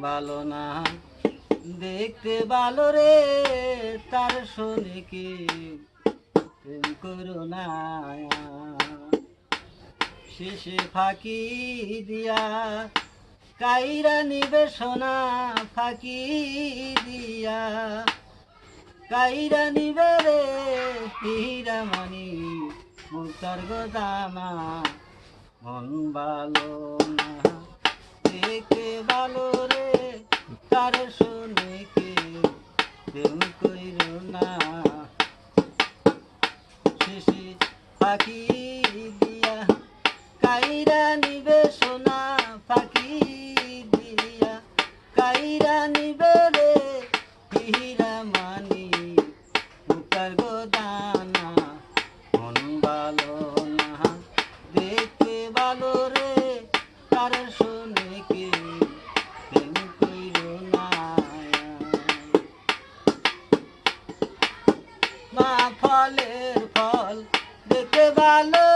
ভালো না। দেখতে ভালো রে, তার শুনে কি প্রেম শেষে ফাঁকি দিয়া কাইরা নিবে সোনা, ফাঁকি দিয়া কাইরা নিবে রে হীরা মানি মুক্তার গোদানা মন ভালো না। পাখি দিয়া কাইরা নিবে সোনা পাখি দিয়া। মানি ভালো না দেখতে ভালো তার ভালো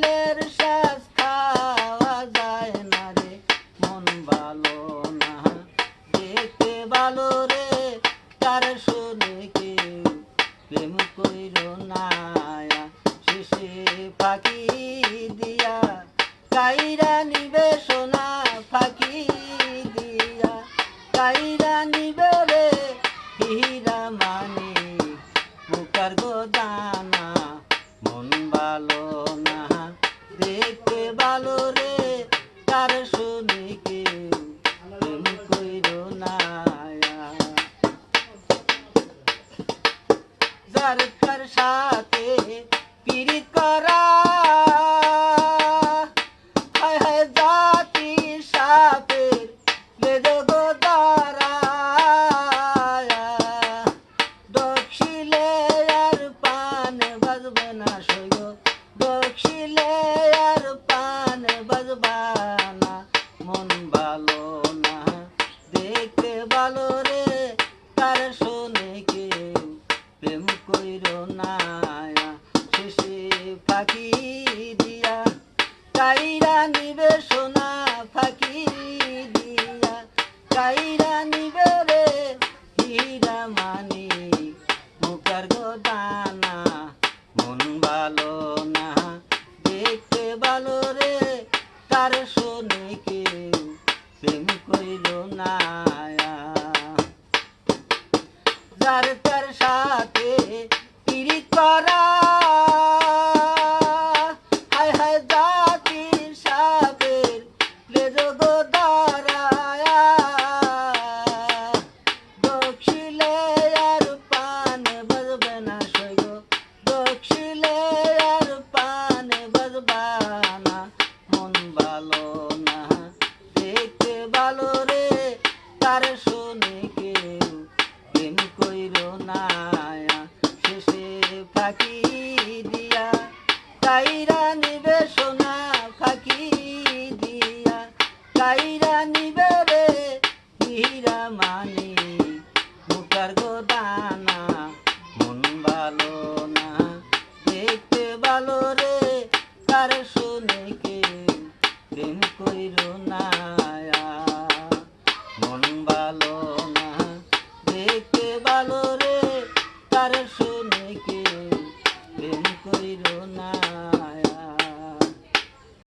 ফলের শ্বাস খাওয়া যায় না রে। মন ভালো না দেখতে ভালো রে। তার শুনে কেউ প্রেম কইর না শেষে ফাঁকি দিয়া, কাইরা নিবে সোনা ফাঁকি দিয়া। কাইরা নিবে রে, হীরা মানি মুখার গোদানা মন ভালো না দেখতে ভালো রে, তার শুনে কেউ প্রেম কইর না। যার তার সাথে পিরিত করা, হায় হায় জাতি সাপের দক্ষিলে আর পান বাজবা না মন ভালো না দেখতে ভালো ভালো না, দেখতে ভালো রে, তার শোনে কেউ প্রেম করিল না যার তার সাথে পিড়ি করা কাইরা নিবে রে, হীরা মানি। মুখার গোদানা, মন ভালো না, দেখতে ভালো রে তার শুনে কে প্রেম কইর না। মন ভালো